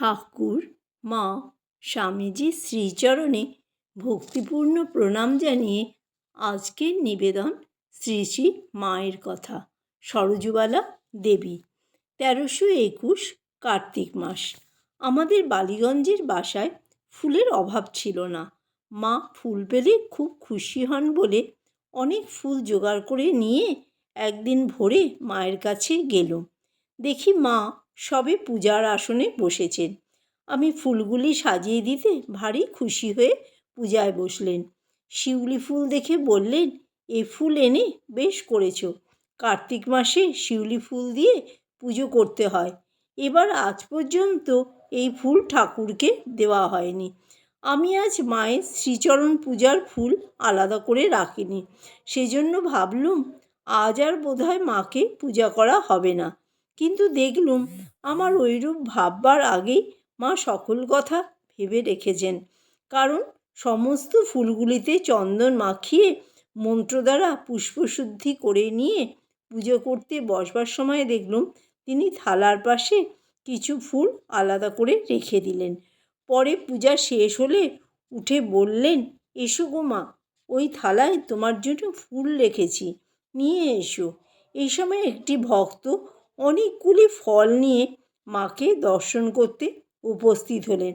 ঠাকুর, মা স্বামীজির শ্রীচরণে ভক্তিপূর্ণ প্রণাম জানিয়ে আজকের নিবেদন শ্রী শ্রী মায়ের কথা, সরজুবালা দেবী, তেরোশো একুশ কার্তিক মাস। আমাদের বালিগঞ্জের বাসায় ফুলের অভাব ছিল না। মা ফুল পেলে খুব খুশি হন বলে অনেক ফুল জোগাড় করে নিয়ে একদিন ভোরে মায়ের কাছে গেল। দেখি মা সবে পূজার আসনে বসেছেন। আমি ফুলগুলি সাজিয়ে দিতে ভারী খুশি হয়ে পূজায় বসলেন। শিউলি ফুল দেখে বললেন, এ ফুল এনে বেশ করেছ। কার্তিক মাসে শিউলি ফুল দিয়ে পুজো করতে হয়। এবার আজ পর্যন্ত এই ফুল ঠাকুরকে দেওয়া হয়নি। আমি আজ মায়ের শ্রীচরণ পূজার ফুল আলাদা করে রাখিনি। সেজন্য ভাবলুম, আজ আর বোধহয় মাকে পূজা করা হবে না। কিন্তু দেখলুম আমার ওইরূপ ভাববার আগেই মা সকল কথা ভেবে রেখেছেন। কারণ সমস্ত ফুলগুলিতে চন্দন মাখিয়ে মন্ত্র দ্বারা পুষ্পশুদ্ধি করে নিয়ে পুজো করতে বসবার সময় দেখলুম তিনি থালার পাশে কিছু ফুল আলাদা করে রেখে দিলেন। পরে পূজা শেষ হলে উঠে বললেন, এসো গো মা, ওই থালায় তোমার জন্য ফুল রেখেছি, নিয়ে এসো। এই সময় একটি ভক্ত অনেকগুলি ফল নিয়ে মাকে দর্শন করতে উপস্থিত হলেন।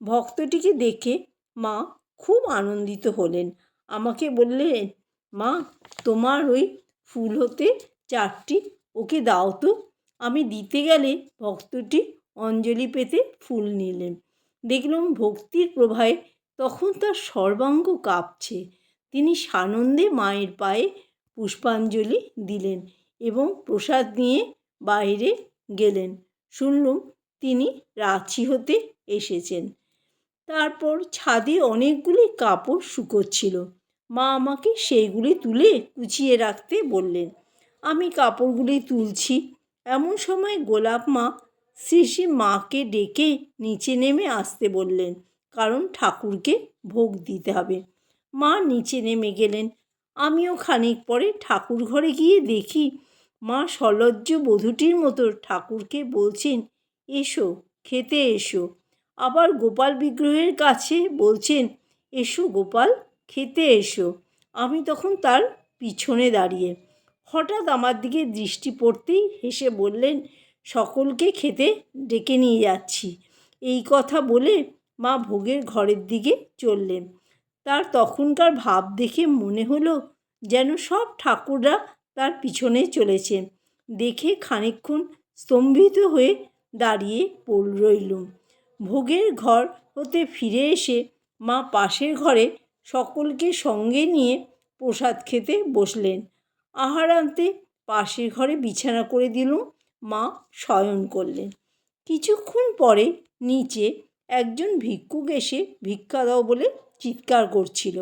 ভক্তটিকে দেখে মা খুব আনন্দিত হলেন। আমাকে বললেন, মা, তোমার ওই ফুল হতে চারটি ওকে দাও তো। আমি দিতে গেলে ভক্তটি অঞ্জলি পেতে ফুল নিলেন। দেখলাম ভক্তির প্রভাবে তখন তার সর্বাঙ্গ কাঁপছে। তিনি সানন্দে মায়ের পায়ে পুষ্পাঞ্জলি দিলেন এবং প্রসাদ নিয়ে বাইরে গেলেন। শুনলুম তিনি রাঁচি হতে এসেছেন। তারপর ছাদে অনেকগুলি কাপড় শুকোচ্ছিল। মা আমাকে সেইগুলি তুলে কুচিয়ে রাখতে বললেন, আমি কাপড়গুলি তুলছি। এমন সময় গোলাপ মা শ্রী মাকে ডেকে নিচে নেমে আসতে বললেন, কারণ ঠাকুরকে ভোগ দিতে হবে। মা নিচে নেমে গেলেন। আমিও খানিক পরে ঠাকুর ঘরে গিয়ে দেখি মা সলজ্জ বধূটির মতো ঠাকুরকে বলছেন, এসো, খেতে এসো। আবার গোপাল বিগ্রহের কাছে বলছেন, এসো গোপাল, খেতে এসো। আমি তখন তার পিছনে দাঁড়িয়ে হঠাৎ আমার দিকে দৃষ্টি পড়তেই হেসে বললেন, সকলকে খেতে ডেকে নিয়ে যাচ্ছি। এই কথা বলে মা ভোগের ঘরের দিকে চললেন। তার তখনকার ভাব দেখে মনে হলো যেন সব ঠাকুররা তার পিছনে চলেছেন দেখে খানিকক্ষণ স্তম্ভিত হয়ে দাঁড়িয়ে পড় রইলুম ভোগের ঘর হতে ফিরে এসে মা পাশের ঘরে সকলকে সঙ্গে নিয়ে প্রসাদ খেতে বসলেন। আহারান্তে পাশের ঘরে বিছানা করে দিলুম মা শয়ন করলেন। কিছুক্ষণ পরে নিচে একজন ভিক্ষুক এসে ভিক্ষা দাও বলে চিৎকার করছিল।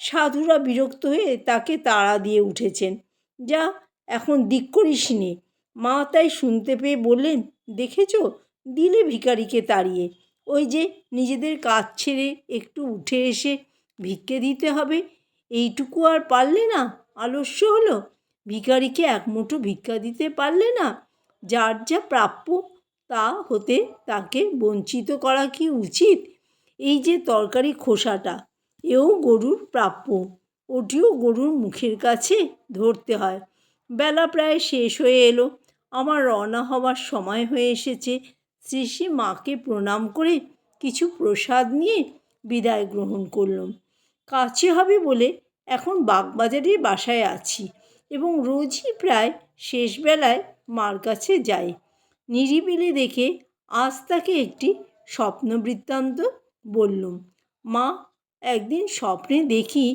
সাধুরা বিরক্ত হয়ে তাকে তাড়া দিয়ে উঠেছেন। যা এখন দিক করিস নে। মা তাই শুনতে পেয়ে বললেন, দেখেছ? দিলে ভিখারিকে তাড়িয়ে। ওই যে নিজেদের কাজ ছেড়ে একটু উঠে এসে ভিক্ষে দিতে হবে। এইটুকু আর পারলে না আলস্য হলো। ভিখারিকে এক মুঠো ভিক্ষা দিতে পারলে না যার যা প্রাপ্য তা হতে তাকে বঞ্চিত করা কি উচিত? এই যে তরকারি খোসাটা, এও গরুর প্রাপ্য। ওটিও গরুর মুখের কাছে ধরতে হয়। বেলা প্রায় শেষ হয়ে এলো। আমার রওনা হওয়ার সময় হয়ে এসেছে। শ্রী মাকে প্রণাম করে কিছু প্রসাদ নিয়ে বিদায় গ্রহণ করলাম। কাছে হবে বলে এখন বাগবাজারের বাসায় আছি এবং রোজই প্রায় শেষবেলায় মার কাছে যাই। নিরিবিলি দেখে আজ তাকে একটি স্বপ্ন বৃত্তান্ত বললুম। মা, একদিন স্বপ্নে দেখি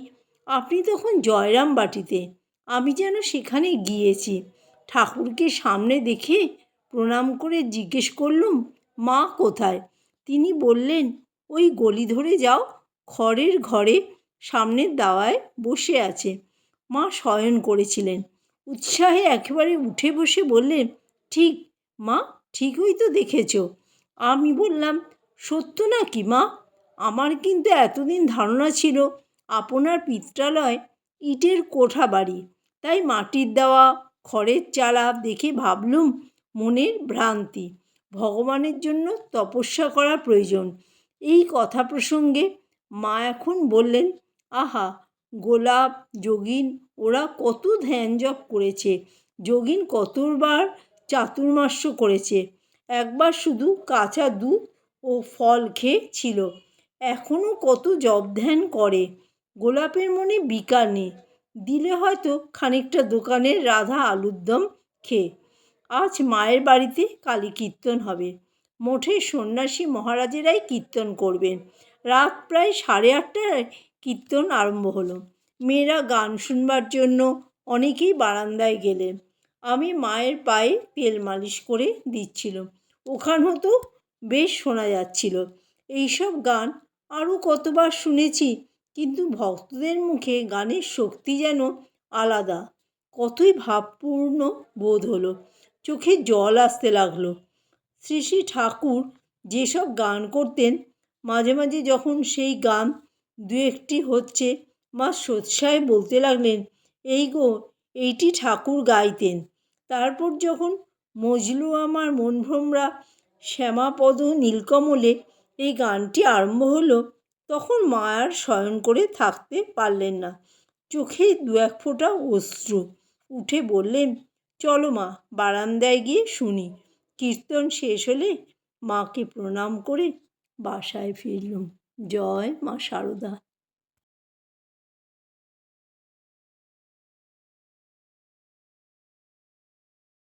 আপনি তখন জয়রাম বাটিতে। আমি যেন সেখানে গিয়েছি। ঠাকুরকে সামনে দেখে প্রণাম করে জিজ্ঞেস করলুম, মা কোথায়? তিনি বললেন, ওই গলি ধরে যাও, খড়ের ঘরে সামনের দাওয়ায় বসে আছে। মা শয়ন করেছিলেন। উৎসাহে একেবারে উঠে বসে বললেন, ঠিক, মা, ঠিকই তো দেখেছ। আমি বললাম, সত্য নাকি মা? আমার কিন্তু এতদিন ধারণা ছিল আপনার পিত্রালয় ইটের কোঠা বাড়ি। তাই মাটির দেওয়া, খড়ের চালা দেখে ভাবলুম মনের ভ্রান্তি। ভগবানের জন্য তপস্যা করা প্রয়োজন। এই কথা প্রসঙ্গে মা এখন বললেন, আহা, গোলাপ, যোগিন, ওরা কত ধ্যান জপ করেছে। যোগিন কতবার চাতুর্মাস্য করেছে। একবার শুধু কাঁচা দুধ ও ফল খেয়েছিল। এখনও কত জপ ধ্যান করে। গোলাপের মনে বিকার নেই। দিলে হয়তো খানিকটা দোকানের রাধা আলুর দম খেয়ে। আজ মায়ের বাড়িতে কালী কীর্তন হবে। মঠের সন্ন্যাসী মহারাজেরাই কীর্তন করবেন। রাত প্রায় সাড়ে আটটায় কীর্তন আরম্ভ হলো। মেয়েরা গান শুনবার জন্য অনেকেই বারান্দায় গেলেন। আমি মায়ের পায়ে তেল মালিশ করে দিচ্ছিল। ওখান হতো বেশ শোনা যাচ্ছিল। এইসব গান আরও কতবার শুনেছি কিন্তু ভক্তদের মুখে গানের শক্তি যেন আলাদা। কতই ভাবপূর্ণ বোধ হলো, চোখে জল আসতে লাগল। শ্রী শ্রী ঠাকুর যেসব গান করতেন, মাঝে মাঝে যখন সেই গান দু একটি হচ্ছে, মা সোৎসায় বলতে লাগলেন, এই গো, এইটি ঠাকুর গাইতেন। তারপর যখন মজলু আমার মনভ্রমরা শ্যামাপদ নীলকমলে এই গানটি আরম্ভ হলো তখন মা আর শয়ন করে থাকতে পারলেন না। চোখে দু এক ফোঁটা অশ্রু উঠে বললেন, চলো মা, বারান্দায় গিয়ে শুনি। কীর্তন শেষ হলে মাকে প্রণাম করে বাসায় ফিরলুম। জয় মা সারদা।